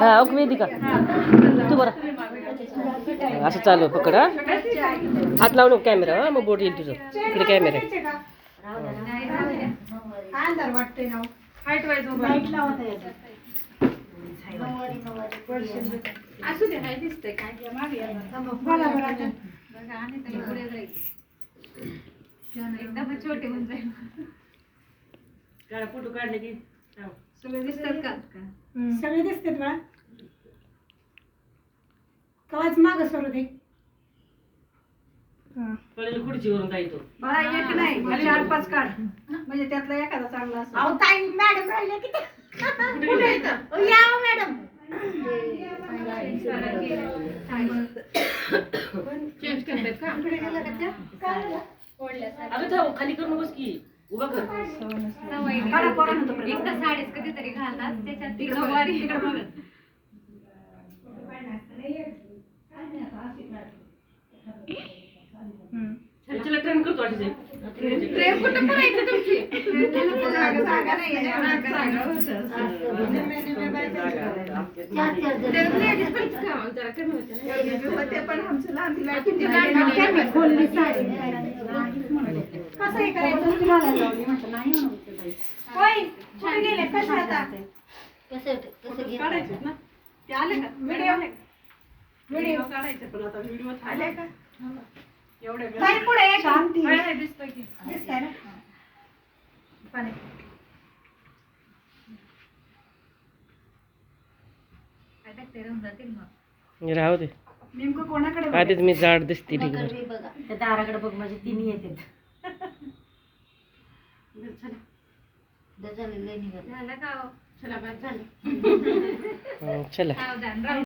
हा ओके वेदिका तू बरं। असं चालू आहे, पकड हा। हात लावू नको कॅमेरा हा मग बोट येईल तुझं. इकडे कॅमेरा आहे. अंधार वाटतोय ना हाईट वाईज लाइट लावत आहे असू दे हाय दिसतंय काय मागे या जरा. बघा बरं आता. बघा आणि तरी पुढे जाईल एकदम छोटे होऊन जाईल. फोटो काढले की सगळे दिसतात का? सगळे दिसतात बळा कवाच माग सरू दे. कळेल खुर्चीवरून काही तो बाळा एक नाही चार पाच काढ. म्हणजे त्यातला एखादा चांगला असतो अहो ताई मॅडम राहिले किती कुठे येतं? अहो, या हो, मॅडम. चेंज करतात का? अगं थांब खाली करून बस की. उभा कर पोरांनो तोपर्यंत. एकदा साडीच कधीतरी घालतात त्याच्यात तिकडं बघा, तिकडं बघा. ट्रेन करतो वाटते ट्रेन कुठं करायचं तुमची. ते पण आमचं लहान तिला किती खोलली साडी कसं हे करायचं. होय कुठे गेले? कसे आता? काढायचे? ना? ते आले का? व्हिडिओ? काढायचे पण आता व्हिडिओ आले का? एवढे ताई पुढे ये. शांती. दिसतोय की? दिसतंय ना? पाणी. काय टाकते राहून जातील मग. राहू दे. नेमकं कोणाकडे आधीच मी जाड दिसते ठीक आहे त्या दाराकडे बघ माझे तिन्ही येते झालं का हो? चला झालं हं, चला. सावधान राहू